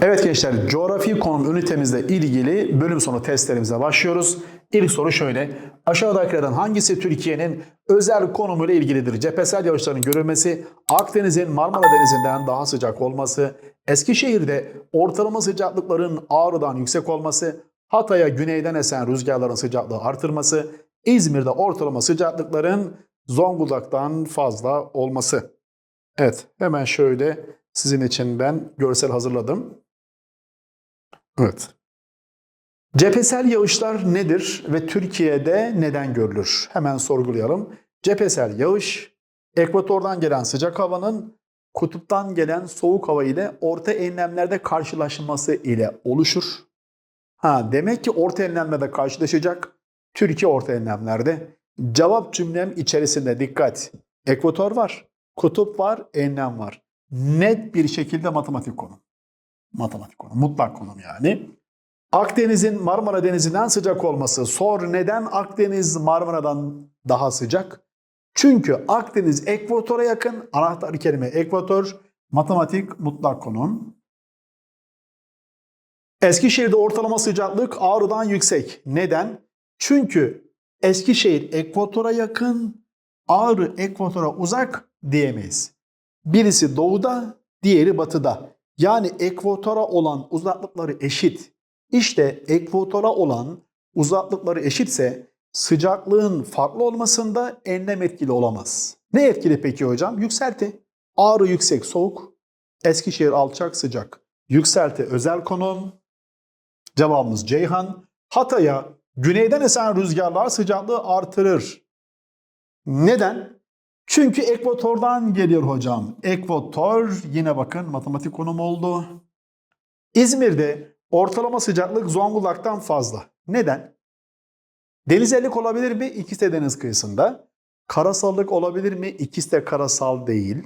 Evet gençler, coğrafi konum ünitemizle ilgili bölüm sonu testlerimize başlıyoruz. İlk soru şöyle. Aşağıdakilerden hangisi Türkiye'nin özel konumuyla ilgilidir? Cephesel yağışların görülmesi, Akdeniz'in Marmara Denizi'nden daha sıcak olması, Eskişehir'de ortalama sıcaklıkların Ağrı'dan yüksek olması, Hatay'a güneyden esen rüzgarların sıcaklığı artırması, İzmir'de ortalama sıcaklıkların Zonguldak'tan fazla olması. Evet, hemen şöyle sizin için ben görsel hazırladım. Evet. Cephesel yağışlar nedir ve Türkiye'de neden görülür? Hemen sorgulayalım. Cephesel yağış, ekvatordan gelen sıcak havanın kutuptan gelen soğuk hava ile orta enlemlerde karşılaşması ile oluşur. Ha demek ki orta enlemlerde karşılaşacak. Türkiye orta enlemlerde. Cevap cümlem içerisinde dikkat. Ekvator var, kutup var, enlem var. Net bir şekilde matematik konum. Matematik konum, mutlak konum yani. Akdeniz'in Marmara Denizi'nden sıcak olması. Sor neden Akdeniz Marmara'dan daha sıcak? Çünkü Akdeniz ekvatora yakın. Anahtar kelime ekvator. Matematik mutlak konum. Eskişehir'de ortalama sıcaklık Ağrı'dan yüksek. Neden? Çünkü Eskişehir ekvatora yakın, Ağrı ekvatora uzak diyemeyiz. Birisi doğuda, diğeri batıda. Yani ekvatora olan uzaklıkları eşit. İşte ekvatora olan uzaklıkları eşitse sıcaklığın farklı olmasında enlem etkili olamaz. Ne etkili peki hocam? Yükselti. Ağrı yüksek soğuk, Eskişehir alçak sıcak. Yükselti özel konum. Cevabımız Ceyhan. Hatay'a güneyden esen rüzgarlar sıcaklığı artırır. Neden? Çünkü ekvatordan geliyor hocam. Ekvator yine bakın matematik konum oldu. İzmir'de ortalama sıcaklık Zonguldak'tan fazla. Neden? Denizellik olabilir mi? İkisi de deniz kıyısında. Karasallık olabilir mi? İkisi de karasal değil.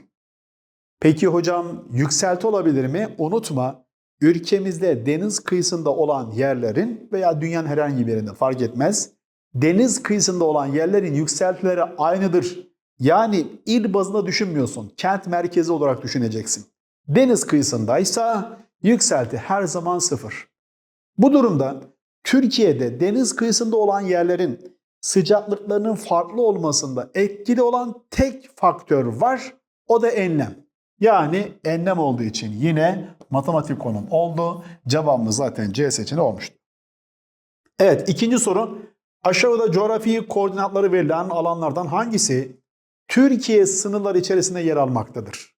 Peki hocam yükselti olabilir mi? Unutma ülkemizde deniz kıyısında olan yerlerin veya dünyanın herhangi bir yerinde fark etmez. Deniz kıyısında olan yerlerin yükseltileri aynıdır. Yani il bazında düşünmüyorsun. Kent merkezi olarak düşüneceksin. Deniz kıyısındaysa yükselti her zaman sıfır. Bu durumda Türkiye'de deniz kıyısında olan yerlerin sıcaklıklarının farklı olmasında etkili olan tek faktör var. O da enlem. Yani enlem olduğu için yine matematik konum oldu. Cevabımız zaten C seçeneği olmuştu. Evet ikinci soru. Aşağıda coğrafi koordinatları verilen alanlardan hangisi Türkiye sınırları içerisinde yer almaktadır?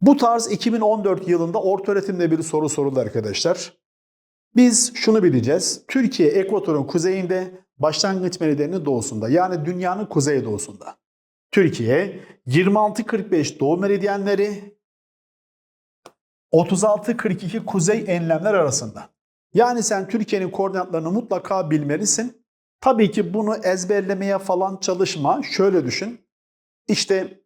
Bu tarz 2014 yılında ortaöğretimde bir soru soruldu arkadaşlar. Biz şunu bileceğiz. Türkiye ekvatorun kuzeyinde, başlangıç meridyonunun doğusunda yani dünyanın kuzeydoğusunda. Türkiye 26-45 doğu meridyenleri 36-42 kuzey enlemler arasında. Yani sen Türkiye'nin koordinatlarını mutlaka bilmelisin. Tabii ki bunu ezberlemeye falan çalışma. Şöyle düşün. İşte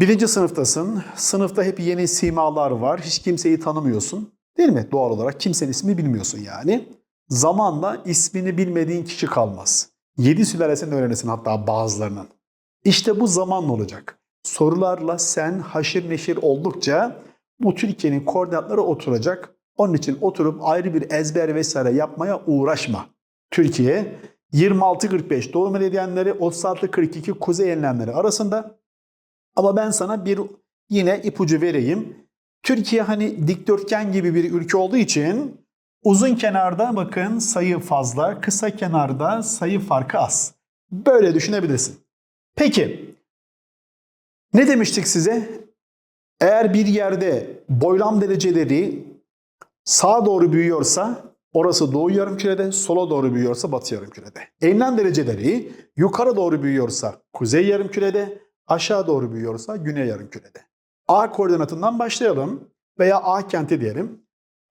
birinci sınıftasın. Sınıfta hep yeni simalar var. Hiç kimseyi tanımıyorsun. Değil mi? Doğal olarak kimsenin ismini bilmiyorsun yani. Zamanla ismini bilmediğin kişi kalmaz. Yedi sülalesini öğrenirsin hatta bazılarının. İşte bu zamanla olacak. Sorularla sen haşir neşir oldukça bu Türkiye'nin koordinatları oturacak. Onun için oturup ayrı bir ezber vesaire yapmaya uğraşma. Türkiye 26-45 doğu meridyenleri 36-42 kuzey enlemleri arasında. Ama ben sana bir yine ipucu vereyim. Türkiye hani dikdörtgen gibi bir ülke olduğu için uzun kenarda bakın sayı fazla, kısa kenarda sayı farkı az. Böyle düşünebilirsin. Peki ne demiştik size? Eğer bir yerde boylam dereceleri sağa doğru büyüyorsa orası doğu yarımkürede, sola doğru büyüyorsa batı yarımkürede. Enlem dereceleri yukarı doğru büyüyorsa kuzey yarımkürede, aşağı doğru büyüyorsa güney yarımkürede. A koordinatından başlayalım veya A kenti diyelim.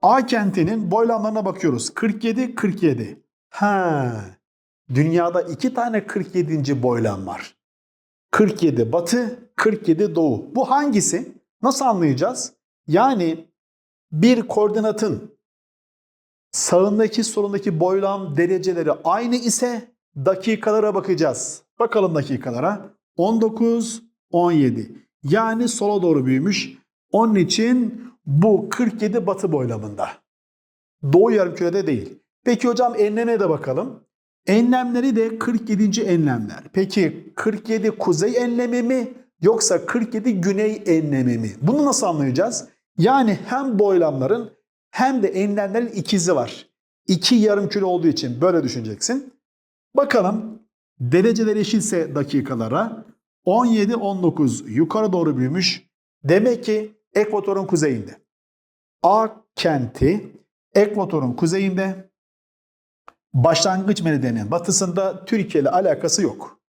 A kentinin boylamlarına bakıyoruz. 47, 47. Ha, dünyada iki tane 47. boylam var. 47 batı, 47 doğu. Bu hangisi? Nasıl anlayacağız? Yani bir koordinatın sağındaki solundaki boylam dereceleri aynı ise dakikalara bakacağız. Bakalım dakikalara. 19, 17. Yani sola doğru büyümüş. Onun için Bu 47 batı boylamında. Doğu yarımkürede değil. Peki hocam enleme de bakalım. Enlemleri de 47. enlemler. Peki 47 kuzey enlemi mi yoksa 47 güney enlemi mi? Bunu nasıl anlayacağız? Yani hem boylamların hem de enlemlerin ikizi var. İki yarımküre olduğu için böyle düşüneceksin. Bakalım dereceler eşitse dakikalara 17-19 yukarı doğru büyümüş. Demek ki ekvatorun kuzeyinde. A kenti ekvatorun kuzeyinde başlangıç meridyeninin batısında Türkiye ile alakası yok.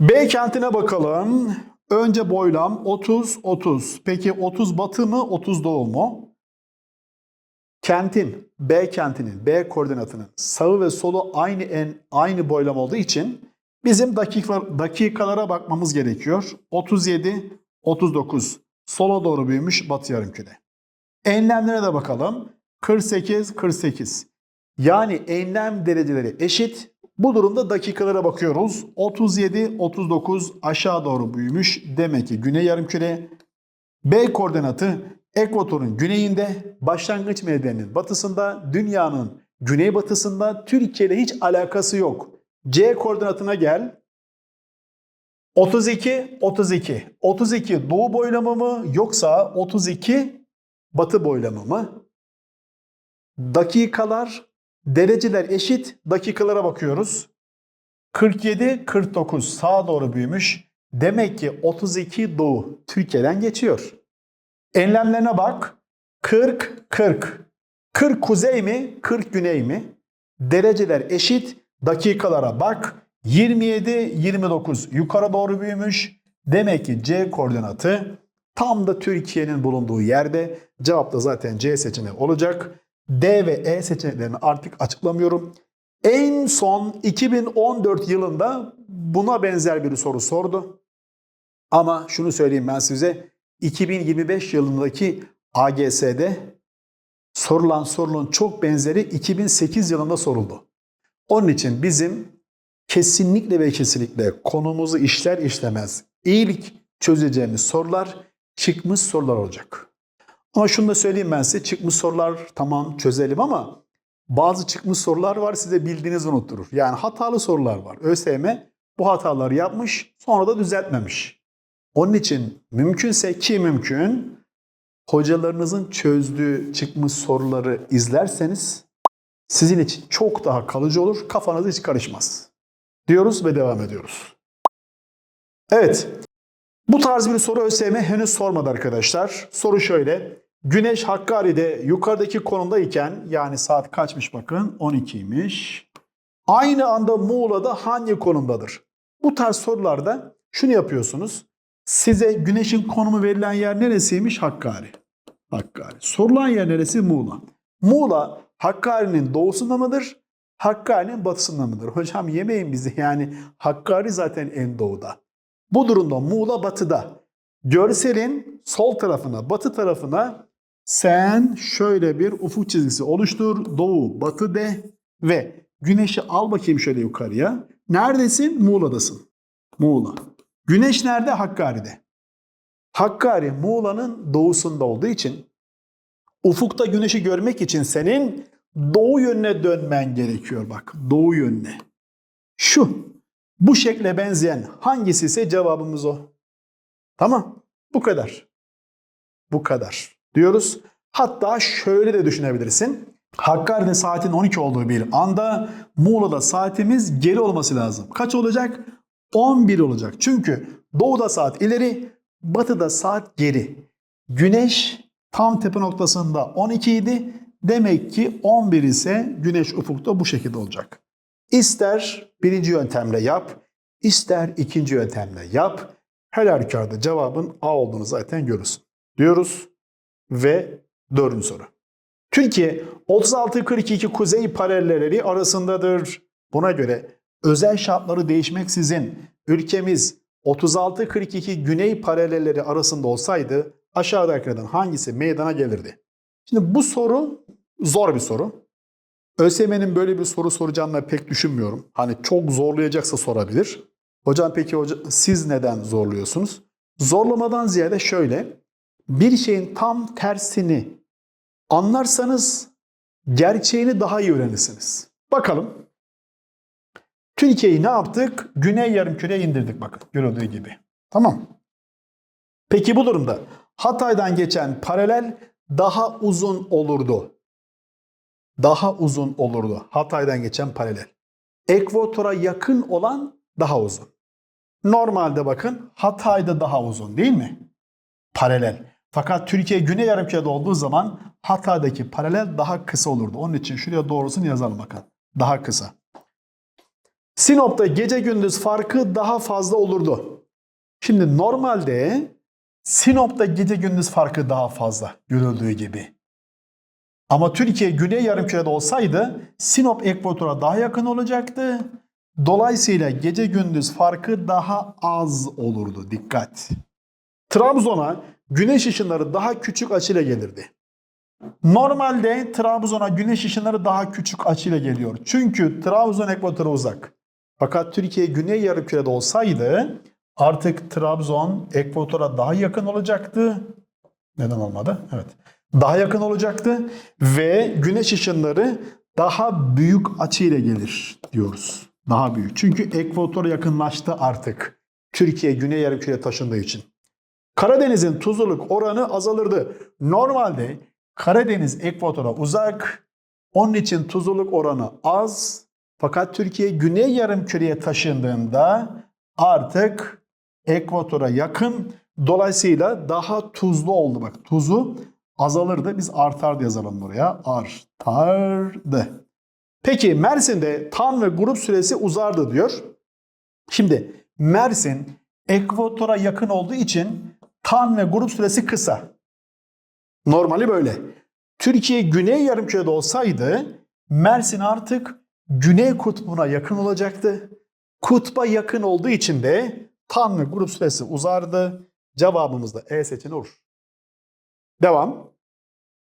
B kentine bakalım. Önce boylam 30-30. Peki 30 batı mı 30 doğu mu? Kentin, B kentinin, B koordinatının sağı ve solu aynı en aynı boylam olduğu için bizim dakika, dakikalara bakmamız gerekiyor. 37, 39 sola doğru büyümüş batı yarımküre. Enlemlere de bakalım. 48, 48. Yani enlem dereceleri eşit. Bu durumda dakikalara bakıyoruz. 37, 39 aşağı doğru büyümüş. Demek ki güney yarımküre. B koordinatı ekvatorun güneyinde, başlangıç meridyeninin batısında, dünyanın güneybatısında, Türkiye ile hiç alakası yok. C koordinatına gel. 32, 32. 32 doğu boylamı mı yoksa 32 batı boylamı mı? Dakikalar, dereceler eşit. Dakikalara bakıyoruz. 47, 49 sağa doğru büyümüş. Demek ki 32 doğu Türkiye'den geçiyor. Enlemlerine bak. 40, 40. 40 kuzey mi, 40 güney mi? Dereceler eşit. Dakikalara bak. 27, 29 yukarı doğru büyümüş. Demek ki C koordinatı tam da Türkiye'nin bulunduğu yerde. Cevap da zaten C seçeneği olacak. D ve E seçeneklerini artık açıklamıyorum. En son 2014 yılında buna benzer bir soru sordu. Ama şunu söyleyeyim ben size. 2025 yılındaki AGS'de sorulan sorunun çok benzeri 2008 yılında soruldu. Onun için bizim kesinlikle ve kesinlikle konumuzu işler işlemez ilk çözeceğimiz sorular çıkmış sorular olacak. Ama şunu da söyleyeyim ben size çıkmış sorular tamam çözelim ama bazı çıkmış sorular var size bildiğinizi unutturur. Yani hatalı sorular var. ÖSYM bu hataları yapmış sonra da düzeltmemiş. Onun için mümkünse ki mümkün hocalarınızın çözdüğü çıkmış soruları izlerseniz sizin için çok daha kalıcı olur. Kafanız hiç karışmaz. Diyoruz ve devam ediyoruz. Evet. Bu tarz bir soru ÖSYM henüz sormadı arkadaşlar. Soru şöyle. Güneş Hakkari'de yukarıdaki konumdayken yani saat kaçmış bakın 12'ymiş. Aynı anda Muğla'da hangi konumdadır? Bu tarz sorularda şunu yapıyorsunuz. Size güneşin konumu verilen yer neresiymiş? Hakkari. Hakkari. Sorulan yer neresi? Muğla. Muğla Hakkari'nin doğusunda mıdır? Hakkari'nin batısında mıdır? Hocam yemeyin bizi yani Hakkari zaten en doğuda. Bu durumda Muğla batıda. Görselin sol tarafına, batı tarafına sen şöyle bir ufuk çizgisi oluştur. Doğu, batı de ve güneşi al bakayım şöyle yukarıya. Neredesin? Muğla'dasın. Muğla. Güneş nerede? Hakkari'de. Hakkari Muğla'nın doğusunda olduğu için ufukta güneşi görmek için senin doğu yönüne dönmen gerekiyor bak. Doğu yönüne. Şu. Bu şekle benzeyen hangisi ise cevabımız o. Tamam. Bu kadar. Bu kadar diyoruz. Hatta şöyle de düşünebilirsin. Hakkari'de saatin 12 olduğu bir anda Muğla'da saatimiz geri olması lazım. Kaç olacak? 11 olacak. Çünkü doğuda saat ileri, batıda saat geri. Güneş tam tepe noktasında 12 idi. Demek ki 11 ise güneş ufukta bu şekilde olacak. İster birinci yöntemle yap, ister ikinci yöntemle yap. Her halükarda cevabın A olduğunu zaten görürsün. Diyoruz ve dördüncü soru. Türkiye 36-42 kuzey paralelleri arasındadır. Buna göre özel şartları değişmeksizin ülkemiz 36-42 güney paralelleri arasında olsaydı aşağıdakilerden hangisi meydana gelirdi? Şimdi bu soru zor bir soru. ÖSYM'nin böyle bir soru soracağını pek düşünmüyorum. Hani çok zorlayacaksa sorabilir. Hocam peki hoca, siz neden zorluyorsunuz? Zorlamadan ziyade şöyle. bir şeyin tam tersini anlarsanız gerçeğini daha iyi öğrenirsiniz. Bakalım. Türkiye'yi ne yaptık? Güney yarımküreye indirdik bakın görüldüğü gibi. Tamam. Peki bu durumda Hatay'dan geçen paralel daha uzun olurdu. Daha uzun olurdu. Hatay'dan geçen paralel. Ekvatora yakın olan daha uzun. Normalde bakın Hatay'da daha uzun değil mi? Paralel. Fakat Türkiye Güney Yarımküre'de olduğu zaman Hatay'daki paralel daha kısa olurdu. Onun için şuraya doğrusunu yazalım bakın. Daha kısa. Sinop'ta gece gündüz farkı daha fazla olurdu. Şimdi normalde Sinop'ta gece gündüz farkı daha fazla görüldüğü gibi. Ama Türkiye Güney Yarımküre'de olsaydı Sinop ekvatora daha yakın olacaktı. Dolayısıyla gece gündüz farkı daha az olurdu. Dikkat. Trabzon'a güneş ışınları daha küçük açıyla gelirdi. Normalde Trabzon'a güneş ışınları daha küçük açıyla geliyor. Çünkü Trabzon ekvatora uzak. Fakat Türkiye Güney Yarımküre'de olsaydı artık Trabzon ekvatora daha yakın olacaktı. Neden olmadı? Evet. Daha yakın olacaktı ve güneş ışınları daha büyük açıyla gelir diyoruz. Daha büyük. Çünkü ekvatora yakınlaştı artık. Türkiye Güney Yarımküre taşındığı için. Karadeniz'in tuzluluk oranı azalırdı. Normalde Karadeniz ekvatora uzak. Onun için tuzluluk oranı az. Fakat Türkiye Güney Yarımküre'ye taşındığında artık ekvatora yakın. Dolayısıyla daha tuzlu oldu. Bak tuzu azalırdı. Biz artardı yazalım buraya. Artardı. Peki Mersin'de tan ve grup süresi uzardı diyor. Şimdi Mersin ekvatora yakın olduğu için tan ve grup süresi kısa. Normali böyle. Türkiye güney yarımkürede olsaydı Mersin artık güney kutbuna yakın olacaktı. Kutba yakın olduğu için de ve grup süresi uzardı. Cevabımız da E seçeneği olur. Devam.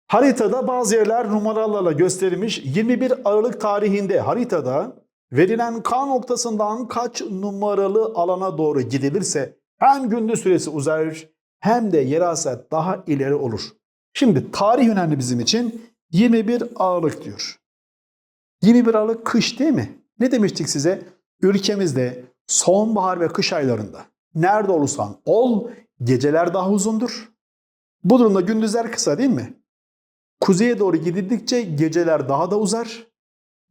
Haritada bazı yerler numaralarla gösterilmiş 21 Aralık tarihinde haritada verilen K noktasından kaç numaralı alana doğru gidilirse hem gündüz süresi uzar hem de yerel saat daha ileri olur. Şimdi tarih önemli bizim için 21 Aralık diyor. 21 Aralık kış değil mi? Ne demiştik size? Ülkemizde sonbahar ve kış aylarında nerede olursan ol geceler daha uzundur. Bu durumda gündüzler kısa değil mi? Kuzeye doğru gidildikçe geceler daha da uzar.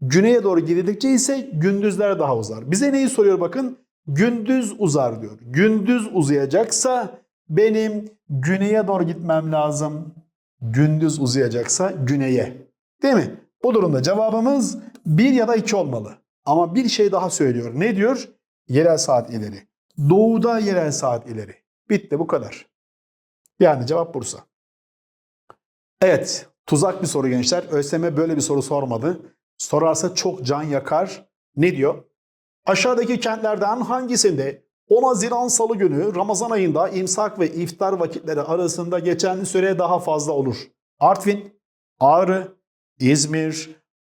Güneye doğru gidildikçe ise gündüzler daha uzar. Bize neyi soruyor bakın? Gündüz uzar diyor. Gündüz uzayacaksa benim güneye doğru gitmem lazım. Gündüz uzayacaksa güneye. Değil mi? Bu durumda cevabımız bir ya da iki olmalı. Ama bir şey daha söylüyor. Ne diyor? Yerel saat ileri. Doğuda yerel saat ileri. Bitti bu kadar. Yani cevap Bursa. Evet, tuzak bir soru gençler. ÖSYM böyle bir soru sormadı. Sorarsa çok can yakar. Ne diyor? Aşağıdaki kentlerden hangisinde 10 Haziran Salı günü Ramazan ayında imsak ve iftar vakitleri arasında geçen süre daha fazla olur? Artvin, Ağrı, İzmir,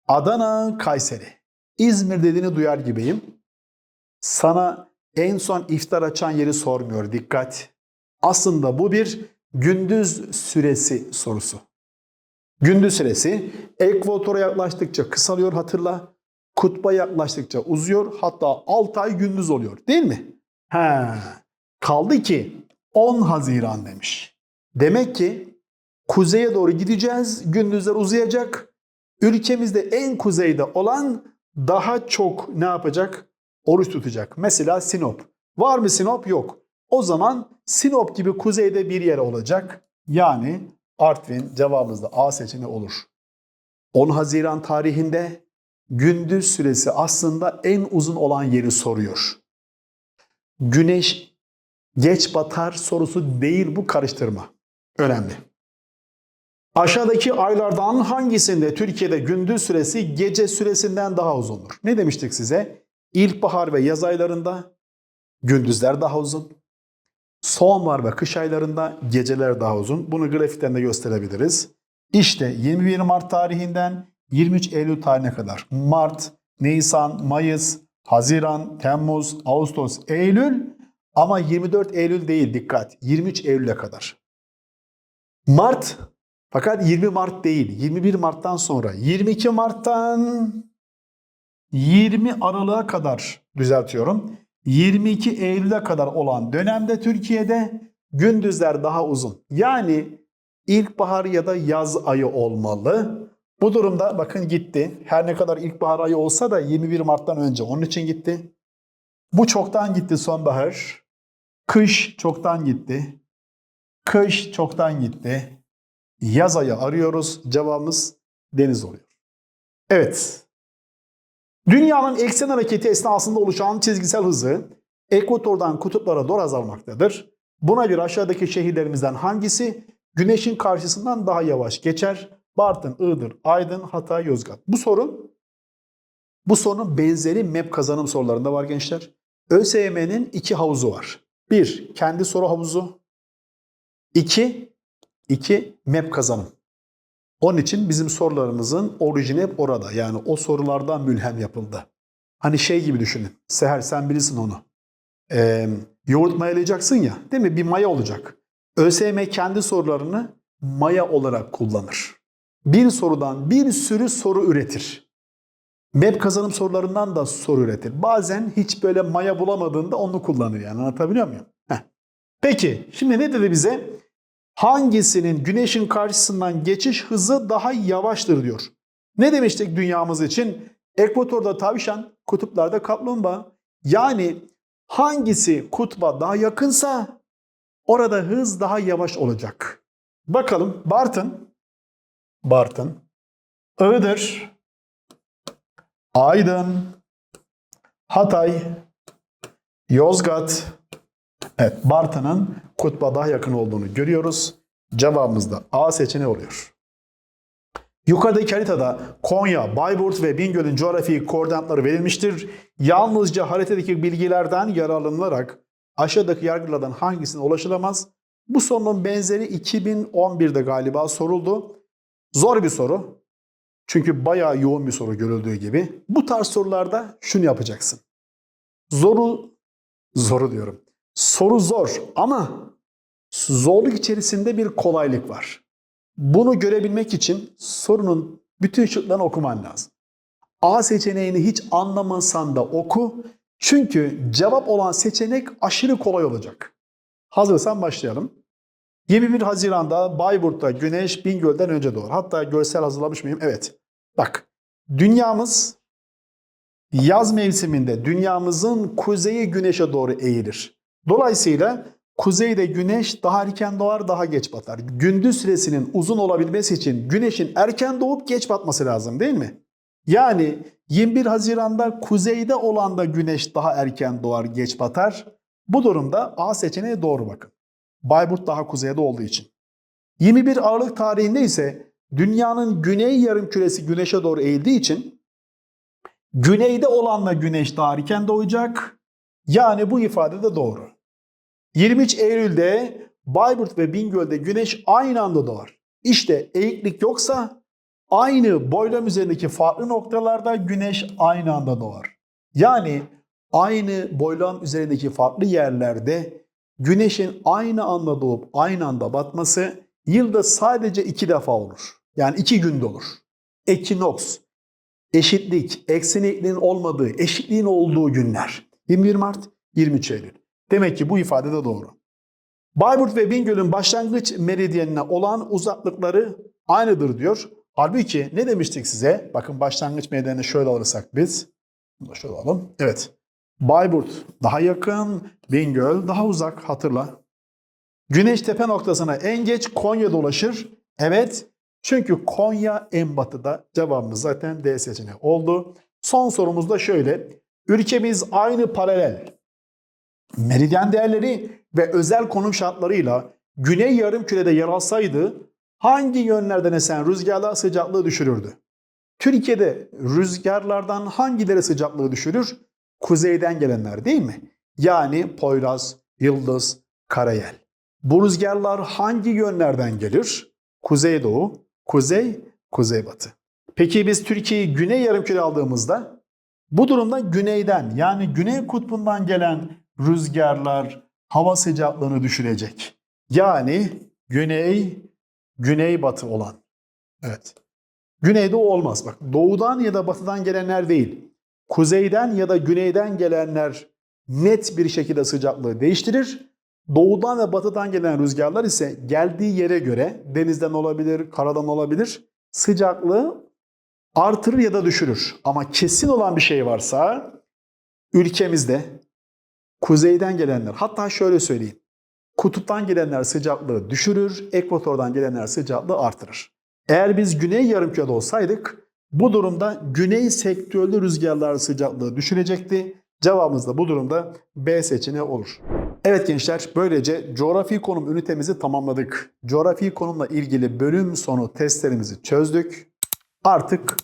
Adana, Kayseri. İzmir dediğini duyar gibiyim. Sana en son iftar açan yeri sormuyor. Dikkat. Aslında bu bir gündüz süresi sorusu. Gündüz süresi ekvatora yaklaştıkça kısalıyor hatırla. Kutba yaklaştıkça uzuyor. Hatta 6 ay gündüz oluyor değil mi? He. Kaldı ki 10 Haziran demiş. Demek ki kuzeye doğru gideceğiz. Gündüzler uzayacak. Ülkemizde en kuzeyde olan daha çok ne yapacak? Oruç tutacak. Mesela Sinop. Var mı Sinop? Yok. O zaman Sinop gibi kuzeyde bir yer olacak. Yani Artvin cevabımızda A seçeneği olur. 10 Haziran tarihinde gündüz süresi aslında en uzun olan yeri soruyor. Güneş geç batar sorusu değil bu karıştırma. Önemli. Aşağıdaki aylardan hangisinde Türkiye'de gündüz süresi gece süresinden daha uzundur? Ne demiştik size? İlkbahar ve yaz aylarında gündüzler daha uzun. Sonbahar ve kış aylarında geceler daha uzun. Bunu grafikten de gösterebiliriz. İşte 21 Mart tarihinden 23 Eylül tarihine kadar Mart, Nisan, Mayıs, Haziran, Temmuz, Ağustos, Eylül ama 24 Eylül değil dikkat 23 Eylül'e kadar. Mart fakat 20 Mart değil 21 Mart'tan sonra 22 Mart'tan 20 Aralık'a kadar düzeltiyorum. 22 Eylül'e kadar olan dönemde Türkiye'de gündüzler daha uzun. Yani ilkbahar ya da yaz ayı olmalı. Bu durumda bakın gitti. Her ne kadar ilkbahar ayı olsa da 21 Mart'tan önce onun için gitti. Bu çoktan gitti sonbahar. Kış çoktan gitti. Kış çoktan gitti. Yaz ayı arıyoruz. Cevabımız deniz oluyor. Evet. Dünyanın eksen hareketi esnasında oluşan çizgisel hızı ekvatordan kutuplara doğru azalmaktadır. Buna göre aşağıdaki şehirlerimizden hangisi güneşin karşısından daha yavaş geçer? Bartın, Iğdır, Aydın, Hatay, Yozgat. Bu soru bu sorunun benzeri MEP kazanım sorularında var gençler. ÖSYM'nin iki havuzu var. Bir, kendi soru havuzu. İki, iki MEP kazanım. Onun için bizim sorularımızın orijini hep orada. Yani o sorulardan mülhem yapıldı. Hani şey gibi düşünün. Seher sen bilirsin onu. Ee, yoğurt mayalayacaksın ya değil mi? Bir maya olacak. ÖSYM kendi sorularını maya olarak kullanır. Bir sorudan bir sürü soru üretir. MEP kazanım sorularından da soru üretir. Bazen hiç böyle maya bulamadığında onu kullanıyor yani anlatabiliyor muyum? Heh. Peki şimdi ne dedi bize? Hangisinin güneşin karşısından geçiş hızı daha yavaştır diyor. Ne demiştik dünyamız için? Ekvatorda tavşan, kutuplarda kaplumbağa. Yani hangisi kutba daha yakınsa orada hız daha yavaş olacak. Bakalım Bartın, Bartın, Iğdır, Aydın, Hatay, Yozgat. Evet, Bartın'ın kutba daha yakın olduğunu görüyoruz. Cevabımız da A seçeneği oluyor. Yukarıdaki haritada Konya, Bayburt ve Bingöl'ün coğrafi koordinatları verilmiştir. Yalnızca haritadaki bilgilerden yararlanılarak aşağıdaki yargılardan hangisine ulaşılamaz? Bu sorunun benzeri 2011'de galiba soruldu. Zor bir soru. Çünkü bayağı yoğun bir soru görüldüğü gibi. Bu tarz sorularda şunu yapacaksın. Zoru, zoru diyorum. Soru zor ama zorluk içerisinde bir kolaylık var. Bunu görebilmek için sorunun bütün şıklarını okuman lazım. A seçeneğini hiç anlamasan da oku. Çünkü cevap olan seçenek aşırı kolay olacak. Hazırsan başlayalım. 21 Haziran'da Bayburt'ta güneş Bingöl'den önce doğar. Hatta görsel hazırlamış mıyım? Evet. Bak dünyamız yaz mevsiminde dünyamızın kuzeyi güneşe doğru eğilir. Dolayısıyla kuzeyde güneş daha erken doğar, daha geç batar. Gündüz süresinin uzun olabilmesi için güneşin erken doğup geç batması lazım değil mi? Yani 21 Haziran'da kuzeyde olan da güneş daha erken doğar, geç batar. Bu durumda A seçeneği doğru bakın. Bayburt daha kuzeyde olduğu için. 21 Aralık tarihinde ise dünyanın güney yarım küresi güneşe doğru eğildiği için güneyde olanla güneş daha erken doğacak. Yani bu ifade de doğru. 23 Eylül'de Bayburt ve Bingöl'de güneş aynı anda doğar. İşte eğiklik yoksa aynı boylam üzerindeki farklı noktalarda güneş aynı anda doğar. Yani aynı boylam üzerindeki farklı yerlerde güneşin aynı anda doğup aynı anda batması yılda sadece iki defa olur. Yani iki günde olur. Ekinoks, eşitlik, eksenlikliğin olmadığı, eşitliğin olduğu günler. 21 Mart, 23 Eylül. Demek ki bu ifade de doğru. Bayburt ve Bingöl'ün başlangıç meridyenine olan uzaklıkları aynıdır diyor. Halbuki ne demiştik size? Bakın başlangıç meridyenini şöyle alırsak biz. Bunu da şöyle alalım. Evet. Bayburt daha yakın, Bingöl daha uzak hatırla. Güneş tepe noktasına en geç Konya'da ulaşır. Evet. Çünkü Konya en batıda. Cevabımız zaten D seçeneği oldu. Son sorumuz da şöyle. Ülkemiz aynı paralel meridyen değerleri ve özel konum şartlarıyla güney yarımkürede yer alsaydı hangi yönlerden esen rüzgarlar sıcaklığı düşürürdü? Türkiye'de rüzgarlardan hangileri sıcaklığı düşürür? Kuzeyden gelenler değil mi? Yani Poyraz, Yıldız, Karayel. Bu rüzgarlar hangi yönlerden gelir? Kuzeydoğu, kuzey, kuzeybatı. Peki biz Türkiye'yi güney yarımküre aldığımızda bu durumda güneyden yani güney kutbundan gelen rüzgarlar hava sıcaklığını düşürecek. Yani güney güneybatı olan. Evet. Güneydoğu olmaz. Bak doğudan ya da batıdan gelenler değil. Kuzeyden ya da güneyden gelenler net bir şekilde sıcaklığı değiştirir. Doğudan ve batıdan gelen rüzgarlar ise geldiği yere göre denizden olabilir, karadan olabilir. Sıcaklığı artırır ya da düşürür. Ama kesin olan bir şey varsa ülkemizde kuzeyden gelenler hatta şöyle söyleyeyim. Kutuptan gelenler sıcaklığı düşürür, ekvatordan gelenler sıcaklığı artırır. Eğer biz güney yarımkürede olsaydık bu durumda güney sektörlü rüzgarlar sıcaklığı düşürecekti. Cevabımız da bu durumda B seçeneği olur. Evet gençler böylece coğrafi konum ünitemizi tamamladık. Coğrafi konumla ilgili bölüm sonu testlerimizi çözdük. Artık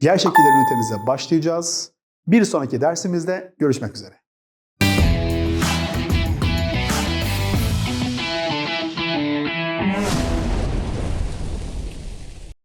yer şekilleri ünitemize başlayacağız. Bir sonraki dersimizde görüşmek üzere.